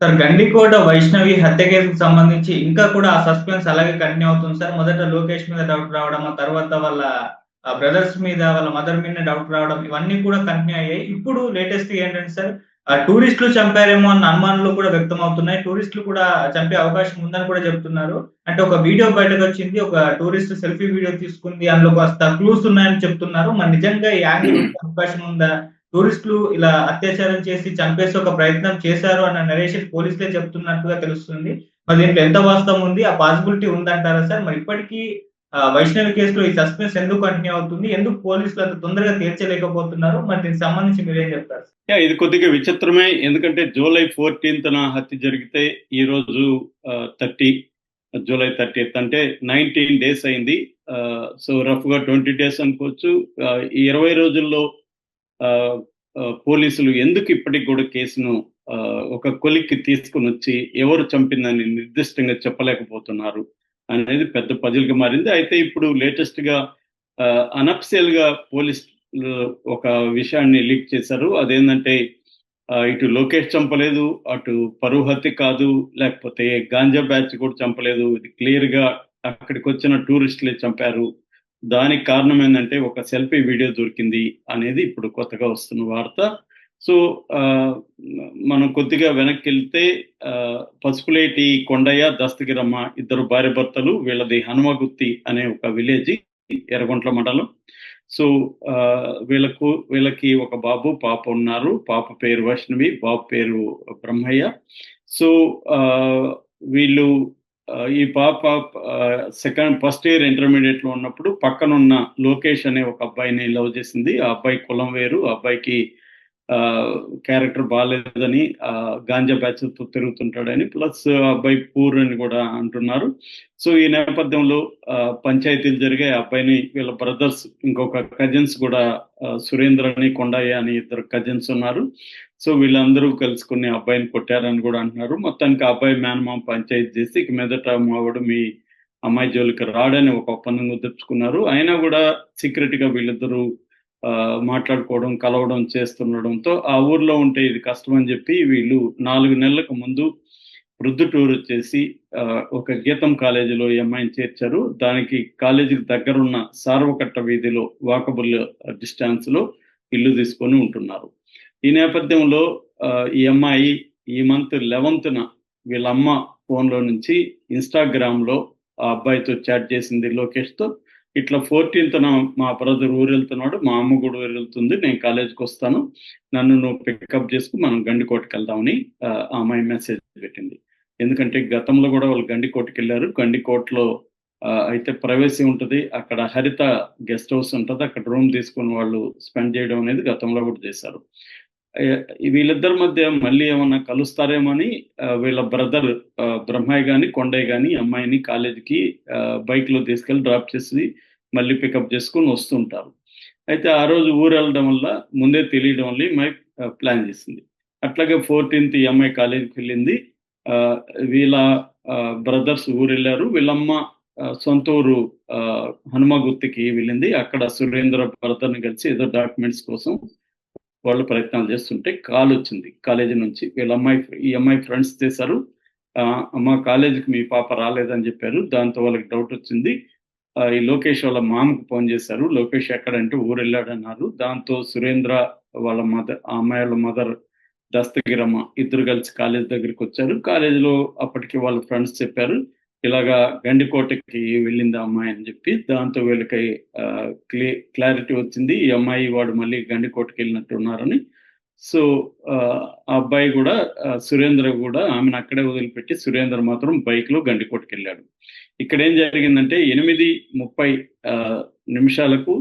Sir Gandikota Vaishnavi హత్య కేసుకు సంబంధించి ఇంకా కూడా ఆ సస్పెన్స్ అలాగే కంటిన్యూ అవుతుంది సార్. మొదట లోకేష్ మీద డౌట్ రావడం తర్వాత వాళ్ళ బ్రదర్స్ మీద వాళ్ళ మదర్ మీద డౌట్ రావడం ఇవన్నీ కూడా కంటిన్యూ అయ్యాయి. ఇప్పుడు లేటెస్ట్ ఏంటంటే సార్ టూరిస్టులు చంపారేమో అన్న అనుమానాలు కూడా వ్యక్తం అవుతున్నాయి టూరిస్టులు కూడా చంపే అవకాశం ఉందని కూడా చెప్తున్నారు. అంటే ఒక వీడియో బయటకు వచ్చింది ఒక టూరిస్ట్ సెల్ఫీ వీడియో తీసుకుంది అందులో కాస్త క్లూస్ ఉన్నాయని చెప్తున్నారు. మరి నిజంగా ఈ యాంగిల్ అవకాశం ఉందా? టూరిస్టులు ఇలా అత్యాచారం చేసి చంపేసి ఒక ప్రయత్నం చేశారు అన్న నరేషన్ పోలీసులే చెప్తున్నట్టుగా తెలుస్తుంది. మరి దీంట్లో ఎంత వాస్తవం ఉంది? ఆ పాసిబిలిటీ ఉందంటారా సార్? మరి ఇప్పటికీ వైష్ణవి కేసులో ఈ సస్పెన్స్ ఎందుకు కంటిన్యూ అవుతుంది? ఎందుకు పోలీసులు అంత తొందరగా తీర్చలేకపోతున్నారు? మరి దీనికి సంబంధించి మీరేం చెప్తారు ఇది కొద్దిగా విచిత్రమే. ఎందుకంటే జూలై ఫోర్టీన్త్ హత్య జరిగితే ఈ రోజు థర్టీ జూలై థర్టీ అంటే నైన్టీన్ డేస్ అయింది. సో రఫ్గా ట్వంటీ డేస్ అనుకోవచ్చు. ఇరవై రోజుల్లో పోలీసులు ఎందుకు ఇప్పటికి కూడా కేసును ఒక కొలిక్కి తీసుకుని వచ్చి ఎవరు చంపిందని నిర్దిష్టంగా చెప్పలేకపోతున్నారు అనేది పెద్ద పజిల్గా మారింది. అయితే ఇప్పుడు లేటెస్ట్గా అనఫిషియల్గా పోలీస్ ఒక విషయాన్ని లీక్ చేశారు. అదేంటంటే ఇటు లోకేష్ చంపలేదు అటు పరువు హత్య కాదు లేకపోతే గాంజా బ్యాచ్ కూడా చంపలేదు. ఇది క్లియర్గా అక్కడికి వచ్చిన టూరిస్టులే చంపారు. దానికి కారణం ఏంటంటే ఒక సెల్ఫీ వీడియో దొరికింది అనేది ఇప్పుడు కొత్తగా వస్తున్న వార్త. సో మనం కొద్దిగా వెనక్కి వెళ్తే పసుపులేటి కొండయ్య దస్తగిరమ్మ ఇద్దరు భార్య భర్తలు వీళ్ళది హనుమగుత్తి అనే ఒక విలేజ్ ఎర్రగొంట్ల మండలం. సో వీళ్ళకు వీళ్ళకి ఒక బాబు పాప ఉన్నారు. పాప పేరు వైష్ణవి బాబు పేరు బ్రహ్మయ్య. సో వీళ్ళు ఈ పాప సెకండ్ ఫస్ట్ ఇయర్ ఇంటర్మీడియట్లో ఉన్నప్పుడు పక్కనున్న లోకేష్ అనే ఒక అబ్బాయిని లవ్ చేసింది. ఆ అబ్బాయి కులం వేరు. ఆ అబ్బాయికి క్యారెక్టర్ బాగాలేదని గాంజా బ్యాచ్తో తిరుగుతుంటాడని ప్లస్ అబ్బాయి పూర్ అని కూడా అంటున్నారు. సో ఈ నేపథ్యంలో పంచాయతీలు జరిగే అబ్బాయిని వీళ్ళ బ్రదర్స్ ఇంకొక కజిన్స్ కూడా సురేంద్ర అని కొండయ్య అని ఇద్దరు కజిన్స్ ఉన్నారు. సో వీళ్ళందరూ కలుసుకుని అబ్బాయిని కొట్టారని కూడా అంటున్నారు. మొత్తానికి అబ్బాయి మేనమామ పంచాయతీ చేసి ఇక మీదట మావాడు మీ అమ్మాయి జోలికి రాడని ఒక ఒప్పందం కుదుర్చుకున్నారు అయినా కూడా సీక్రెట్గా వీళ్ళిద్దరూ మాట్లాడుకోవడం కలవడం చేస్తుండడంతో ఆ ఊర్లో ఉంటే ఇది కష్టం అని చెప్పి వీళ్ళు నాలుగు నెలలకు ముందు టూర్ వచ్చేసి ఒక గీతం కాలేజీలో ఈ అమ్మాయిని చేర్చారు. దానికి కాలేజీకి దగ్గరున్న సార్వకట్ట వీధిలో వాకబుల్ డిస్టెన్స్లో ఇల్లు తీసుకొని ఉంటున్నారు. ఈ నేపథ్యంలో ఈ అమ్మాయి ఈ మంత్ లెవెంత్న వీళ్ళ అమ్మ ఫోన్లో నుంచి ఇన్స్టాగ్రామ్లో ఆ అబ్బాయితో చాట్ చేసింది లోకేష్తో. ఇట్లా ఫోర్టీన్త్ మా బ్రదర్ ఊరు వెళ్తున్నాడు మా అమ్మ కూడా ఊరు వెళ్తుంది నేను కాలేజ్కి వస్తాను. నన్ను నువ్వు పికప్ చేసుకుని మనం గండికోటకి వెళ్దామని ఆ అమ్మాయి మెసేజ్ పెట్టింది. ఎందుకంటే గతంలో కూడా వాళ్ళు గండికోటకి వెళ్ళారు. గండికోటలో అయితే ప్రైవసీ ఉంటుంది. అక్కడ హరిత గెస్ట్ హౌస్ ఉంటుంది. అక్కడ రూమ్ తీసుకుని వాళ్ళు స్పెండ్ చేయడం అనేది గతంలో కూడా చేశారు. వీళ్ళిద్దరి మధ్య మళ్ళీ ఏమన్నా కలుస్తారేమని వీళ్ళ బ్రదర్ బ్రహ్మయ్య కానీ కొండయ్య కానీ అమ్మాయిని కాలేజీకి బైక్లో తీసుకెళ్ళి డ్రాప్ చేసి మళ్ళీ పికప్ చేసుకుని వస్తుంటారు. అయితే ఆ రోజు ఊరు వెళ్ళడం వల్ల ముందే తెలియడం వల్ల మై ప్లాన్ చేసింది. అట్లాగే ఫోర్టీన్త్ ఈ అమ్మాయి కాలేజీకి వెళ్ళింది. వీళ్ళ బ్రదర్స్ ఊరు వెళ్ళారు వీళ్ళమ్మ సొంత ఊరు హనుమగుత్తికి వెళ్ళింది. అక్కడ సురేంద్ర బ్రదర్ని కలిసి ఏదో డాక్యుమెంట్స్ కోసం వాళ్ళు ప్రయత్నాలు చేస్తుంటే కాల్ వచ్చింది కాలేజీ నుంచి. వీళ్ళ అమ్మాయి ఈ అమ్మాయి ఫ్రెండ్స్ చేశారు. అమ్మ కాలేజీకి మీ పాప రాలేదని చెప్పారు. దాంతో వాళ్ళకి డౌట్ వచ్చింది. ఈ లోకేష్ వాళ్ళ మామకు ఫోన్ చేశారు. లోకేష్ ఎక్కడంటే ఊరు వెళ్ళాడన్నారు దాంతో సురేంద్ర వాళ్ళ మదర్ ఆ అమ్మాయి వాళ్ళ మదర్ దస్తగిరమ్మ ఇద్దరు కలిసి కాలేజ్ దగ్గరికి వచ్చారు. కాలేజీలో అప్పటికి వాళ్ళ ఫ్రెండ్స్ చెప్పారు. ఇలాగా గండికోటకి వెళ్ళింది అమ్మాయి అని చెప్పి దాంతో వీళ్ళకి క్లారిటీ వచ్చింది. ఈ అమ్మాయి వాడు మళ్ళీ గండికోటకి వెళ్ళినట్టు ఉన్నారని. సో ఆ అబ్బాయి కూడా సురేంద్ర కూడా ఆమెను అక్కడే వదిలిపెట్టి సురేంద్ర మాత్రం బైక్లో గండికోటకి వెళ్ళాడు. ఇక్కడ ఏం జరిగిందంటే ఎనిమిది ముప్పై నిమిషాలకు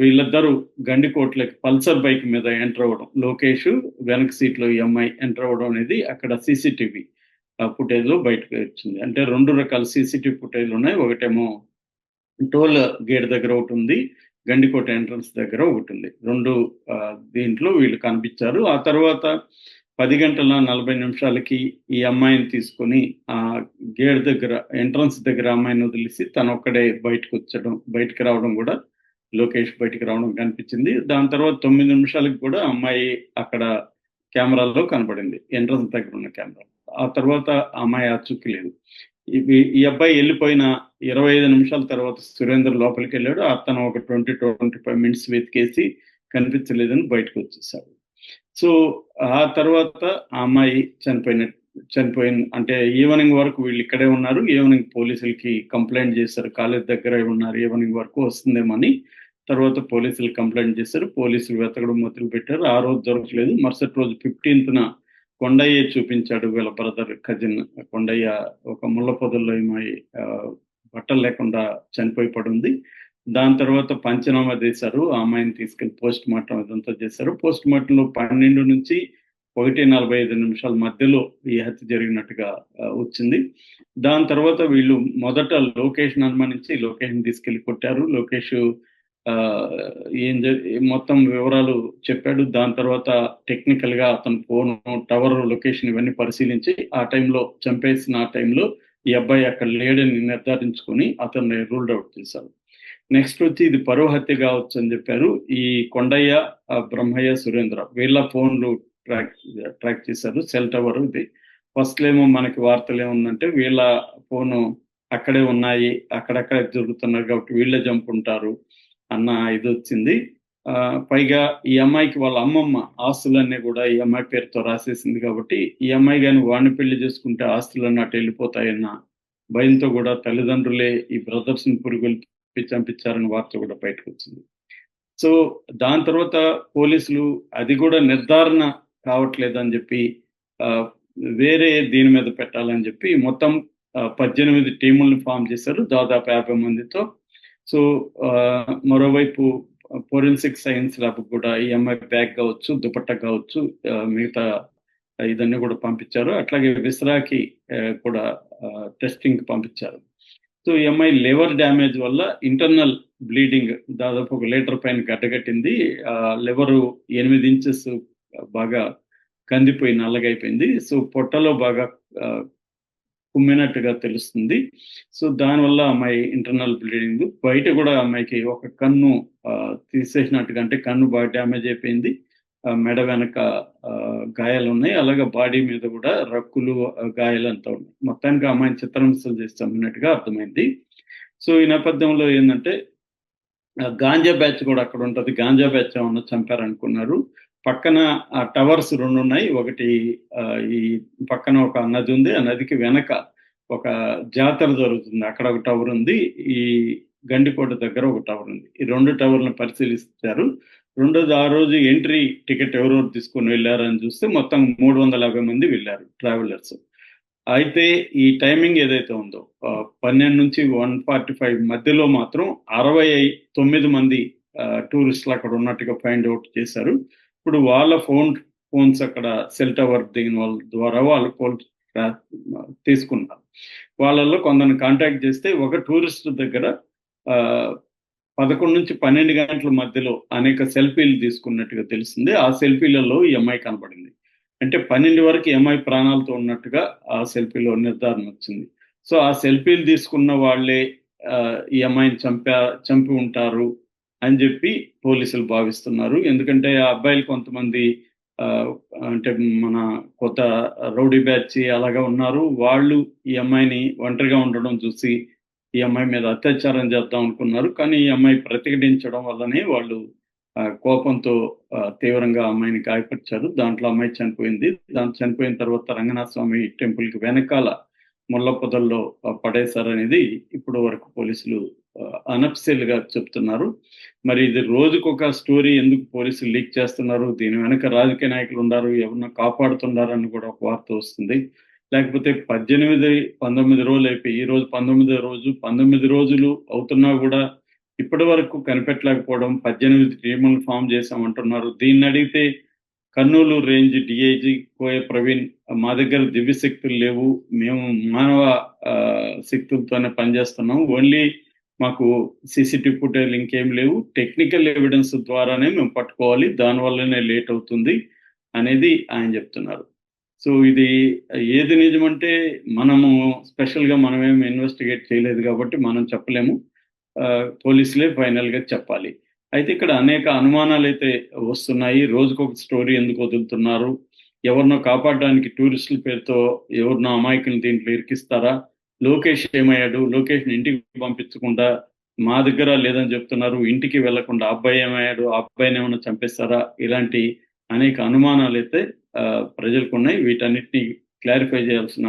వీళ్ళిద్దరూ గండికోట్లకి పల్సర్ బైక్ మీద ఎంటర్ అవ్వడం. లోకేష్ వెనక సీట్లో ఈ అమ్మాయి ఎంటర్ అవ్వడం అనేది అక్కడ సీసీటీవీ. ఫుటేజ్లో బయటకు వచ్చింది. అంటే రెండు రకాల సీసీటీవీ ఫుటేజ్లు ఉన్నాయి. ఒకటేమో టోల్ గేట్ దగ్గర ఒకటి ఉంది. గండికోట ఎంట్రన్స్ దగ్గర ఒకటి ఉంది. రెండు దీంట్లో వీళ్ళు కనిపించారు. ఆ తర్వాత పది గంటల నలభై నిమిషాలకి ఈ అమ్మాయిని తీసుకొని ఆ గేట్ దగ్గర ఎంట్రన్స్ దగ్గర అమ్మాయిని వదిలేసి తను ఒక్కడే బయటకు వచ్చడం బయటకు రావడం కూడా లోకేష్ బయటకు రావడం కనిపించింది. దాని తర్వాత తొమ్మిది నిమిషాలకు కూడా అమ్మాయి అక్కడ కెమెరాలో కనబడింది ఎంట్రన్స్ దగ్గర ఉన్న కెమెరా. ఆ తర్వాత ఆ అమ్మాయి ఆచూకీ లేదు ఈ- అబ్బాయి వెళ్ళిపోయిన ఇరవై ఐదు నిమిషాల తర్వాత సురేందర్ లోపలికి వెళ్ళాడు. అతను ఒక ట్వంటీ ట్వంటీ ఫైవ్ మినిట్స్ వెతికేసి కనిపించలేదని బయటకు వచ్చేసాడు. సో ఆ తర్వాత ఆ అమ్మాయి చనిపోయిన చనిపోయిన అంటే ఈవినింగ్ వరకు వీళ్ళు ఇక్కడే ఉన్నారు. ఈవినింగ్ పోలీసులకి కంప్లైంట్ చేశారు. కాలేజ్ దగ్గర ఉన్నారు. ఈవినింగ్ వరకు వస్తుందేమని తర్వాత పోలీసులు కంప్లైంట్ చేశారు. పోలీసులు వెతకడం మొదలు పెట్టారు ఆ రోజు దొరకలేదు. మరుసటి రోజు ఫిఫ్టీన్త్న కొండయ్య చూపించాడు వీళ్ళ బ్రదర్ కజిన్. కొండయ్య ఒక ముళ్ళ పొదల్లో ఏమై బట్టలు లేకుండా చనిపోయి పడుంది. దాని తర్వాత పంచనామా చేశారు. ఆ అమ్మాయిని తీసుకెళ్ళి పోస్ట్ మార్టం ఇదంతా చేశారు. పోస్ట్ మార్టంలో పన్నెండు నుంచి ఒకటి నలభై ఐదు నిమిషాల మధ్యలో ఈ హత్య జరిగినట్టుగా వచ్చింది. దాని తర్వాత వీళ్ళు మొదట లొకేషన్ అనుమానించి లొకేషన్ తీసుకెళ్ళి కొట్టారు. లోకేష్ ఏం మొత్తం వివరాలు చెప్పాడు. దాని తర్వాత టెక్నికల్గా అతను ఫోన్ టవర్ లొకేషన్ ఇవన్నీ పరిశీలించి ఆ టైంలో చంపేసిన ఆ టైంలో ఈ అబ్బాయి అక్కడ లేడని నిర్ధారించుకొని అతన్ని రూల్డ్ అవుట్ చేశారు నెక్స్ట్ వచ్చి ఇది పరో హత్య కావచ్చు అని చెప్పారు. ఈ కొండయ్య బ్రహ్మయ్య సురేంద్ర వీళ్ళ ఫోన్లు ట్రాక్ ట్రాక్ చేశారు. సెల్ టవర్ ఇది. ఫస్ట్ ఏమో మనకి వార్తలు ఏముందంటే వీళ్ళ ఫోను అక్కడే ఉన్నాయి అక్కడక్కడ జరుగుతున్నారు కాబట్టి వీళ్ళే చంపుంటారు అన్న ఇది వచ్చింది ఆ, పైగా ఈ అమ్మాయికి వాళ్ళ అమ్మమ్మ ఆస్తులన్నీ కూడా ఈ అమ్మాయి పేరుతో రాసేసింది కాబట్టి ఈ అమ్మాయి కానీ వాడిని పెళ్ళి చేసుకుంటే ఆస్తులన్నీ అటు వెళ్ళిపోతాయన్న భయంతో కూడా తల్లిదండ్రులే ఈ బ్రదర్స్ని పురుగులు చంపించారని వార్త కూడా బయటకు వచ్చింది సో దాని తర్వాత పోలీసులు అది కూడా నిర్ధారణ కావట్లేదని చెప్పి ఆ, వేరే దీని మీద పెట్టాలని చెప్పి మొత్తం పద్దెనిమిది టీములను ఫామ్ చేశారు. దాదాపు యాభై మందితో సో ఆ, మరోవైపు ఫోరెన్సిక్ సైన్స్ ల్యాబ్ కూడా ఈ అమ్మాయి బ్యాగ్ కావచ్చు దుపట్ట కావచ్చు మిగతా ఇదన్నీ కూడా పంపించారు. అట్లాగే విస్రాకి కూడా టెస్టింగ్ పంపించారు. సో ఈ అమ్మాయి లివర్ డ్యామేజ్ వల్ల ఇంటర్నల్ బ్లీడింగ్ దాదాపు ఒక లీటర్ పైన గడ్డగట్టింది. ఆ లివర్ ఎనిమిది ఇంచెస్ బాగా కందిపోయి నల్లగైపోయింది. సో పొట్టలో బాగా కుమ్మినట్టుగా తెలుస్తుంది. సో దానివల్ల అమ్మాయి ఇంటర్నల్ బ్లీడింగ్ బయట కూడా అమ్మాయికి ఒక కన్ను ఆ, తీసేసినట్టుగా అంటే కన్ను బాగా డ్యామేజ్ అయిపోయింది. ఆ, మెడ వెనక ఆ, గాయాలు ఉన్నాయి. అలాగే బాడీ మీద కూడా రక్కులు గాయాలు అంతా ఉన్నాయి. మొత్తానికి అమ్మాయిని చిత్రహింసలు చేసి చంపినట్టుగా అర్థమైంది. సో ఈ నేపథ్యంలో ఏంటంటే గాంజా బ్యాచ్ కూడా అక్కడ ఉంటుంది. గాంజా బ్యాచ్ ఏమన్నా చంపారనుకున్నారు. పక్కన ఆ టవర్స్ రెండు ఉన్నాయి ఒకటి ఆ, ఈ పక్కన ఒక నది ఉంది. ఆ నదికి వెనక ఒక జాతర జరుగుతుంది. అక్కడ ఒక టవర్ ఉంది. ఈ గండికోట దగ్గర ఒక టవర్ ఉంది. ఈ రెండు టవర్లను పరిశీలిస్తారు. రెండోది ఆ రోజు ఎంట్రీ టికెట్ ఎవరెవరు తీసుకొని వెళ్ళారని చూస్తే మొత్తం మూడు వందల యాభై మంది వెళ్ళారు ట్రావెలర్స్. అయితే ఈ టైమింగ్ ఏదైతే ఉందో పన్నెండు నుంచి వన్ ఫార్టీ ఫైవ్ మధ్యలో మాత్రం అరవై తొమ్మిది మంది టూరిస్టులు అక్కడ ఉన్నట్టుగా ఫైండ్ అవుట్ చేశారు. ఇప్పుడు వాళ్ళ ఫోన్ ఫోన్స్ అక్కడ సెల్ టవర్ దిగిన వాళ్ళ ద్వారా వాళ్ళు ఫోన్ తీసుకున్నారు వాళ్ళల్లో కొందరిని కాంటాక్ట్ చేస్తే ఒక టూరిస్ట్ దగ్గర ఆ, పదకొండు నుంచి పన్నెండు గంటల మధ్యలో అనేక సెల్ఫీలు తీసుకున్నట్టుగా తెలిసింది. ఆ సెల్ఫీలలో ఈ అమ్మాయి కనబడింది. అంటే పన్నెండు వరకు ఎంఐ అమ్మాయి ప్రాణాలతో ఉన్నట్టుగా ఆ సెల్ఫీలో నిర్ధారణ వచ్చింది. సో ఆ సెల్ఫీలు తీసుకున్న వాళ్ళే ఈ అమ్మాయిని చంపా చంపి ఉంటారు. అని చెప్పి పోలీసులు భావిస్తున్నారు. ఎందుకంటే ఆ అబ్బాయిలు కొంతమంది ఆ, అంటే మన కొత్త రౌడీ బ్యాచ్ అలాగా ఉన్నారు. వాళ్ళు ఈ అమ్మాయిని ఒంటరిగా ఉండడం చూసి ఈ అమ్మాయి మీద అత్యాచారం చేద్దాం అనుకున్నారు. కానీ ఈ అమ్మాయి ప్రతిఘటించడం వల్లనే వాళ్ళు కోపంతో తీవ్రంగా అమ్మాయిని గాయపరిచారు. దాంట్లో అమ్మాయి చనిపోయింది. దాని చనిపోయిన తర్వాత రంగనాథ స్వామి టెంపుల్కి వెనకాల ముళ్ళ పొదల్లో పడేశారనేది ఇప్పుడు వరకు పోలీసులు అనఫిషియల్ చెప్తున్నారు. మరి ఇది రోజుకొక స్టోరీ ఎందుకు పోలీసులు లీక్ చేస్తున్నారు? దీని వెనక రాజకీయ నాయకులు ఉన్నారు ఎవరన్నా కాపాడుతున్నారని కూడా ఒక వార్త వస్తుంది. లేకపోతే పద్దెనిమిది పంతొమ్మిది రోజులు అయిపోయి ఈ రోజు పంతొమ్మిదో రోజు పంతొమ్మిది రోజులు అవుతున్నా కూడా ఇప్పటి వరకు కనిపెట్టలేకపోవడం పద్దెనిమిది టీములు ఫామ్ చేశామంటున్నారు. దీన్ని అడిగితే కర్నూలు రేంజ్ డిఐజీ కోయ ప్రవీణ్ మా దగ్గర దివ్య శక్తులు లేవు మేము మానవ శక్తులతోనే పనిచేస్తున్నాం ఓన్లీ మాకు సీసీటీవీ ఫుటేజ్ ఇంకేం లేవు. టెక్నికల్ ఎవిడెన్స్ ద్వారానే మేము పట్టుకోవాలి. దానివల్లనే లేట్ అవుతుంది అనేది ఆయన చెప్తున్నారు. సో ఇది ఏది నిజమంటే మనము స్పెషల్గా మనమేమి ఇన్వెస్టిగేట్ చేయలేదు కాబట్టి మనం చెప్పలేము. పోలీసులే ఫైనల్గా చెప్పాలి. అయితే ఇక్కడ అనేక అనుమానాలు అయితే వస్తున్నాయి రోజుకొక స్టోరీ ఎందుకు వదులుతున్నారు? ఎవరినో కాపాడడానికి టూరిస్టుల పేరుతో ఎవరినో అమాయకులు దీంట్లో ఇరికిస్తారా? లోకేష్ ఏమయ్యాడు? లోకేష్ని ఇంటికి పంపించకుండా మా దగ్గర లేదని చెప్తున్నారు ఇంటికి వెళ్ళకుండా అబ్బాయి ఏమయ్యాడు? ఆ అబ్బాయిని ఏమైనా చంపేస్తారా? ఇలాంటి అనేక అనుమానాలు అయితే ప్రజలకు ఉన్నాయి వీటన్నిటిని క్లారిఫై చేయాల్సిన